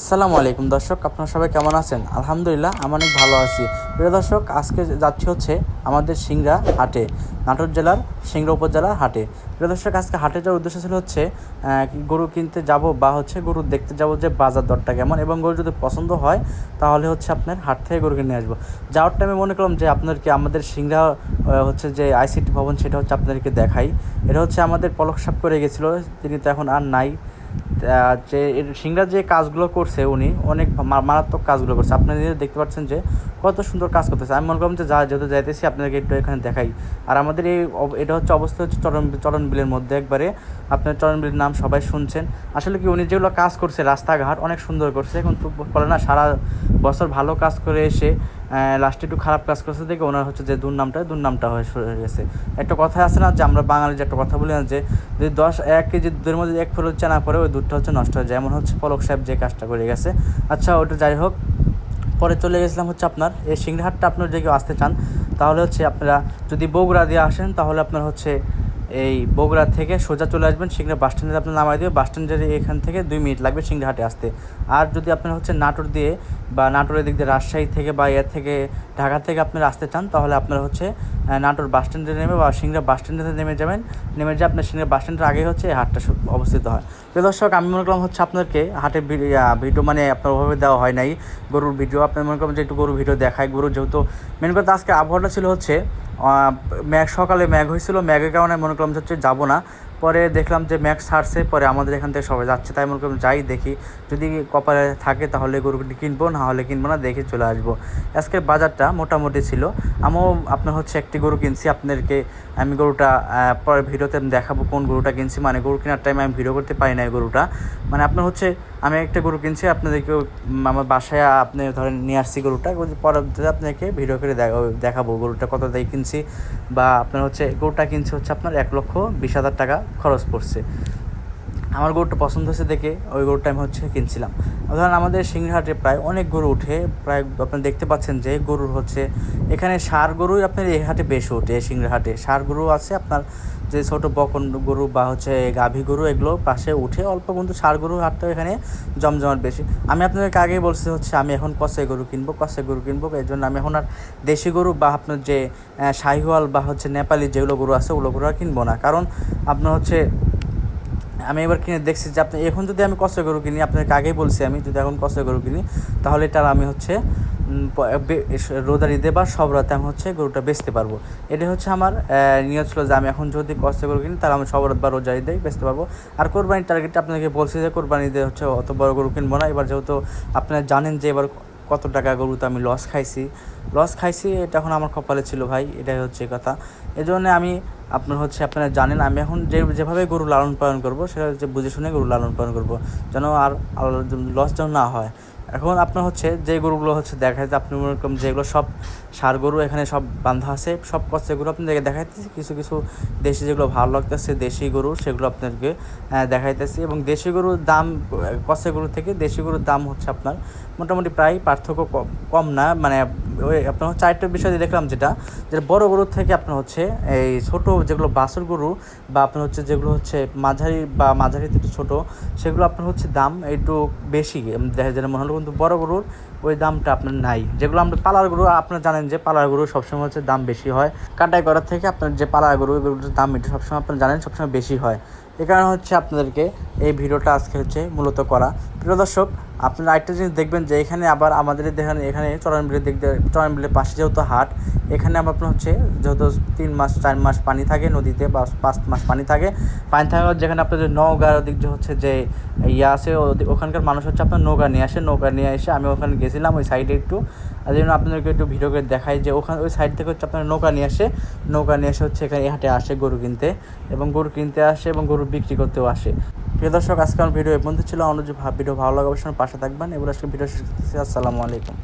আসসালামু আলাইকুম দর্শক, আপনারা সবাই কেমন আছেন? আলহামদুলিল্লাহ, আমি অনেক ভালো আছি। প্রিয় দর্শক, আজকে যাচ্ছি হচ্ছে আমাদের সিংড়া হাটে, নাটোর জেলার সিংড়া উপজেলার হাটে। প্রিয় দর্শক, আজকে হাটে যাওয়ার উদ্দেশ্য ছিল হচ্ছে কি গরু কিনতে যাব বা হচ্ছে গরু দেখতে যাব যে বাজার দরটা কেমন এবং গরু যদি পছন্দ হয়, তাহলে হচ্ছে আপনার হাট থেকে গরু কিনে আসব। যাওয়ার টাইমে মনে করলাম যে আপনাদেরকে আমাদের সিংড়া হচ্ছে যে আইসিটি ভবন, সেটা হচ্ছে আপনাদেরকে দেখাই। এটা হচ্ছে আমাদের পলক সাপ করে গেছিল, তিনি তো এখন আর নাই। যে সিংড়া যে কাজগুলো করছে উনি, অনেক মারাত্মক কাজগুলো করছে। নিজেরা দেখতে পাচ্ছেন যে কত সুন্দর কাজ করতেছে। আমি মনে করলাম যে যা যেহেতু যাইতেছি আপনাদেরকে একটু এখানে দেখাই। আর আমাদের এই এটা হচ্ছে অবস্থা হচ্ছে চরণ চরণ বিলের মধ্যে একবারে। আপনার চরণ বিলের নাম সবাই শুনছেন। আসলে কি উনি যেগুলো কাজ করছে রাস্তাঘাট অনেক সুন্দর করছে। কিন্তু বলে না, সারা বছর ভালো কাজ করে এসে লাস্টে একটু খারাপ কাজ করছে দেখে ওনার হচ্ছে যে দুর্নামটা দুর্নামটা হয়ে সরে গেছে। একটা কথা আছে না যে আমরা বাঙালি যে একটা কথা বলি না যে যদি দশ, এক কেজি দুধের মধ্যে এক ফল হচ্ছে না পরে ওই দুধটা হচ্ছে নষ্ট হয়ে যায়। এমন হচ্ছে পলক সাহেব যে কাজটা করে গেছে। আচ্ছা ওটা যাই হোক, পরে চলে গেছিলাম হচ্ছে আপনার এই সিংড়াহাটটা আপনার যদি কেউ আসতে চান, তাহলে হচ্ছে আপনারা যদি বগুড়া দিয়ে আসেন, তাহলে আপনার হচ্ছে এই বগুড়া থেকে সোজা চলে আসবেন সিংড়া বাস স্ট্যান্ডে আপনার নামাই দিয়ে বাস স্ট্যান্ডের এখান থেকে দুই মিনিট লাগবে সিংড়াহাটে আসতে। আর যদি আপনার হচ্ছে নাটোর দিয়ে বা নাটোরের দিক দিয়ে রাজশাহী থেকে বা এর থেকে ঢাকা থেকে আপনারা আসতে চান, তাহলে আপনারা হচ্ছে নাটোর বাস স্ট্যান্ডে নেমে বা সিংড়া বাস স্ট্যান্ডে নেমে যাবেন। নেমে যে আপনার সিংড়া বাস স্ট্যান্ডের আগে হচ্ছে এই হাটটা অবস্থিত হয়। তো দর্শক, আমি মনে করলাম হচ্ছে আপনাদেরকে হাটে ভিডিও মানে আপনার ওভাবে দেওয়া হয় নাই। গরুর ভিডিও আপনার মনে করলাম যে একটু গরুর ভিডিও দেখায়। গরু যেহেতু মেন কথা আজকে আবহাওয়াটা ছিল হচ্ছে ম্যাঘ সকালে ম্যাঘ হয়েছিল। ম্যাঘের কারণে মনে করলাম হচ্ছে যাব না। পরে দেখলাম যে ম্যাক্স হারছে, পরে আমাদের এখান থেকে সবাই যাচ্ছে। তাই মনে করলাম যাই দেখি। যদি কপালে থাকে তাহলে গরুটি কিনবো, না হলে কিনবো না, দেখে চলে আসব। আজকে বাজারটা মোটামুটি ছিল। আমিও আপনার হচ্ছে একটি গরু কিনছি, আপনাদেরকে আমি গরুটা পরে ভিডিওতে দেখাবো কোন গরুটা কিনছি। মানে গরু কেনার টাইমে আমি ভিডিও করতে পারি না এই গরুটা। মানে আপনার হচ্ছে আমি একটা গরু কিনছি আপনাদেরকে আমার বাসায় আপনি ধরেন নিয়ে আসছি গরুটা পরবর্তীতে আপনাকে ভিডিও করে দেখা- দেখাবো গরুটা কত দিয়ে কিনছি, বা আপনার হচ্ছে, গরুটা কিনছি হচ্ছে আপনার এক লক্ষ বিশ হাজার টাকা খরচ পড়ছে। আমার গরুটা পছন্দ হয়েছে দেখে, ওই গরুটা আমি হচ্ছে কিনছিলাম। ধরেন আমাদের সিংহাটে প্রায় অনেক গরু উঠে, প্রায় আপনি দেখতে পাচ্ছেন যে গরুর হচ্ছে, এখানে সার গরুই আপনার এই হাটে বেশি ওঠে সিংহাটে। সার গরু আছে আপনার যে ছোট বকন গরু বা হচ্ছে গাভী গরু, এগুলো পাশে উঠে অল্প কিন্তু সার গরু হাটটা এখানে জমজমাট বেশি। আমি আপনাদেরকে আগেই বলছি হচ্ছে, আমি এখন কষাই গরু কিনবো কষাই গরু কিনবো এই জন্য আমি এখন আর দেশি গরু বা আপনার যে শাহিওয়াল বা হচ্ছে নেপালি যেগুলো গরু আছে, ওগুলো গরু আর কিনবো না। কারণ আপনার হচ্ছে আমি এবার কিনে দেখছি যে আপনি এখন যদি আমি কষ্ট গরু কিনি আপনাকে আগেই বলছি আমি যদি এখন কষ্ট গরু কিনি তাহলে এটার আমি হচ্ছে উম, প- বে- সব রাতে আমি হচ্ছে গরুটা বেচতে পারব। এটা হচ্ছে আমার নিয়ত ছিল যে আমি এখন যদি কষ্ট গরু কিনি তাহলে আমি সব রাত বা রোজার ঈদে বেচতে পারব। আর কোরবানির টার্গেট আপনাকে বলছি যে কোরবানি ঈদে হচ্ছে অত বড় গরু কিনবো না। এবার যেহেতু আপনারা জানেন যে এবার কত টাকা গরুতে আমি লস খাইছি। লস খাইছি, এটা এখন আমার কপালে ছিল ভাই, এটাই হচ্ছে কথা। এই জন্য আমি আপনার হচ্ছে, আপনারা জানেন, আমি এখন যে, যেভাবে গরু লালন পালন করব, সেটা হচ্ছে বুঝে শুনে গরু লালন পালন করব, যেন আর লস যেন না হয়। এখন আপনার হচ্ছে যে গরুগুলো হচ্ছে দেখা যাচ্ছে আপনি মনে করেন যেগুলো সব সার গরু এখানে সব বান্ধা আছে সব কচ্ছে গরু আপনাদেরকে দেখাইতেছি। কিছু কিছু দেশি যেগুলো ভালো লাগতেছে দেশি গরু সেগুলো আপনাদেরকে আহ, দেখাইতেছি। এবং দেশি গরুর দাম কচ্ছে গরু থেকে দেশি গরুর দাম হচ্ছে আপনার মোটামুটি প্রায় পার্থক্য কম না মানে ওই আপনার হচ্ছে চারটা বিষয় দেখলাম যেটা, যে বড় গরু থেকে আপনার হচ্ছে এই ছোট যেগুলো বাছুর গরু বা আপনার হচ্ছে যেগুলো হচ্ছে মাঝারি বা মাঝারিতে থেকে ছোট, সেগুলো আপনার হচ্ছে দাম একটু বেশি। দেখা যায় মনে হলো কিন্তু বড় গরুর ওই দামটা আপনার নাই। যেগুলো আমরা পালার গরু, আপনারা জানেন যে পালার গরু সবসময় হচ্ছে দাম বেশি হয়। কাটাই করার থেকে আপনার যে পালার গরু দাম একটু সবসময় আপনারা জানেন, সবসময় বেশি হয়। এ কারণে হচ্ছে আপনাদেরকে এই ভিডিওটা আজকে হচ্ছে মূলত করা। প্রিয় দর্শক, আপনারা আরেকটা জিনিস দেখবেন যে এখানে আবার আমাদের দেখেন এখানে চরণবিলের দিক চরণবিলের পাশে যেহেতু হাট, এখানে আবার আপনার হচ্ছে যেহেতু তিন মাস, চার মাস পানি থাকে নদীতে বা পাঁচ মাস পানি থাকে। পানি থাকার যেখানে আপনাদের নওগাঁর দিক যে হচ্ছে যে ইয়ে আছে ওখানকার মানুষ হচ্ছে আপনার নৌকা নিয়ে আসে, নৌকা নিয়ে এসে আমি ওখানে গেছিলাম ওই সাইডে একটু। আর জন্য আপনাদেরকে একটু ভিডিও করে দেখাই যে ওখানে, ওই সাইড থেকে হচ্ছে আপনার নৌকা নিয়ে আসে। নৌকা নিয়ে এসে হচ্ছে এখানে হাটে আসে গরু কিনতে এবং গরু কিনতে আসে এবং গরু বিক্রি করতেও আসে। প্রিয় দর্শক আজকে আমার ভিডিও এ বন্ধু ছিল। অন্য যে ভিডিও ভালো লাগে অবশ্যই পাশে থাকবেন। এবার আজকে ভিডিও শেষ করতেছি। আসসালামু আলাইকুম।